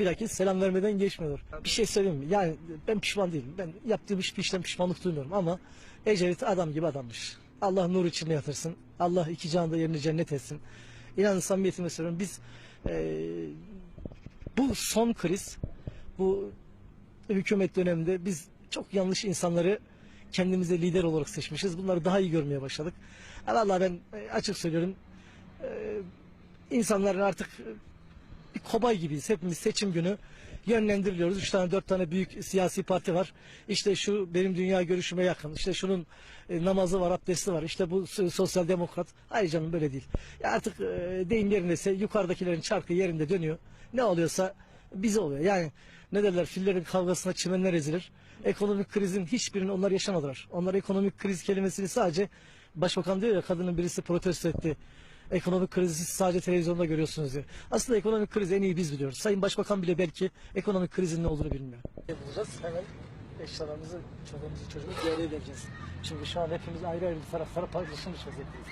bir dakika selam vermeden geçmiyorlar. Bir şey söyleyeyim mi? Yani ben pişman değilim. Ben yaptığım hiçbir işten pişmanlık duymuyorum ama Ecevit adam gibi adammış. Allah nur içinde yatırsın. Allah iki canda yerini cennet etsin. İnanın samimiyetime söylüyorum. Biz eee, bu son kriz, bu hükümet döneminde biz çok yanlış insanları kendimize lider olarak seçmişiz. Bunları daha iyi görmeye başladık. Ha, Vallahi ben e, açık söylüyorum. e, insanların artık e, bir kobay gibiyiz. Hepimiz seçim günü yönlendiriliyoruz. Üç tane dört tane büyük siyasi parti var. İşte şu benim dünya görüşüme yakın. İşte şunun e, namazı var, abdesti var. İşte bu sosyal demokrat. Hayır canım böyle değil. Ya artık e, deyim yerindeyse yukarıdakilerin çarkı yerinde dönüyor. Ne oluyorsa bize oluyor. Yani ne derler fillerin kavgasına çimenler ezilir. Ekonomik krizin hiçbirini onlar yaşamadılar. Onlar ekonomik kriz kelimesini sadece başbakan diyor ya kadının birisi protesto etti. Ekonomik krizi sadece televizyonda görüyorsunuz diyor. Aslında ekonomik krizi en iyi biz biliyoruz. Sayın Başbakan bile belki ekonomik krizin ne olduğunu bilmiyor. Bulacağız hemen eşyalarımızı, çoluğumuzu, çocuğumuzu bir araya vereceğiz. Çünkü şu an hepimiz ayrı ayrı taraflara paylaşılmış vaziyetteyiz.